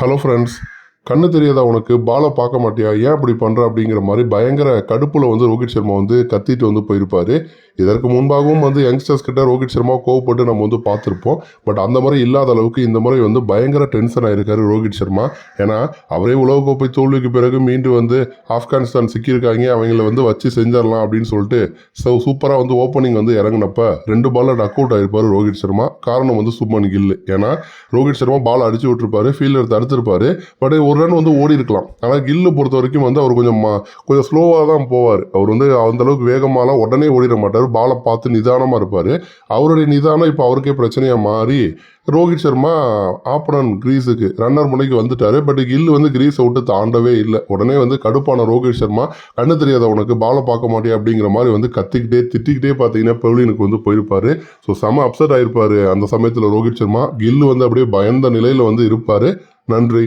Hello friends கண்ணு தெரியாதா உனக்கு? பாலை பார்க்க மாட்டியா? ஏன் இப்படி பண்ணுற அப்படிங்கிற மாதிரி பயங்கர கடுப்பில் வந்து ரோஹித் சர்மா வந்து கத்திட்டு வந்து போயிருப்பார். இதற்கு முன்பாகவும் வந்து யங்ஸ்டர்ஸ் கிட்ட ரோஹித் சர்மா கோவப்பட்டு நம்ம வந்து பார்த்துருப்போம். பட் அந்த மாதிரி இல்லாத அளவுக்கு இந்த முறை வந்து பயங்கர டென்ஷன் ஆகிருக்காரு ரோஹித் சர்மா. ஏன்னா அவரே உலகக்கோப்பை தோல்விக்கு பிறகு மீண்டும் வந்து ஆப்கானிஸ்தான் சிக்கியிருக்காங்க. அவங்கள வந்து வச்சு செஞ்சிடலாம் அப்படின்னு சொல்லிட்டு ஸோ சூப்பராக வந்து ஓப்பனிங் வந்து இறங்குனப்ப ரெண்டு பாலில் டக் அவுட் ஆகிருப்பார் ரோஹித் சர்மா. காரணம் வந்து சுப்மன் கில் ஏன்னா ரோஹித் சர்மா பால் அடிச்சு விட்டுருப்பாரு ஃபீல்டர் தடுத்திருப்பாரு பட் ஒரு ரன் வந்து ஓடி இருக்கலாம். ஆனால் கில்லு பொறுத்த வரைக்கும் வந்து அவர் கொஞ்சம் கொஞ்சம் ஸ்லோவாக தான் போவார். அவர் வந்து அந்தளவுக்கு வேகமாகலாம் வேகமாலாம் உடனே ஓடிட மாட்டார். பாலை பார்த்து நிதானமாக இருப்பார். அவருடைய நிதானம் இப்போ அவருக்கே பிரச்சனையாக மாறி ரோஹித் சர்மா ஆப்பனன் கிரீஸுக்கு ரன்னர் முனைக்கு வந்துட்டார். பட் கில் வந்து கிரீஸை விட்டு தாண்டவே இல்லை. உடனே வந்து கடுப்பான ரோஹித் சர்மா கண்ணு தெரியாத உனக்கு பாலை பார்க்க மாட்டியா அப்படிங்கிற மாதிரி வந்து கத்திக்கிட்டே திட்டிக்கிட்டே பார்த்தீங்கன்னா பெவிலியனுக்கு வந்து போயிருப்பார். ஸோ செம அப்செட் ஆகிருப்பார் அந்த சமயத்தில் ரோஹித் சர்மா கில்லு வந்து அப்படியே பயந்த நிலையில் வந்து இருப்பார். நன்றி.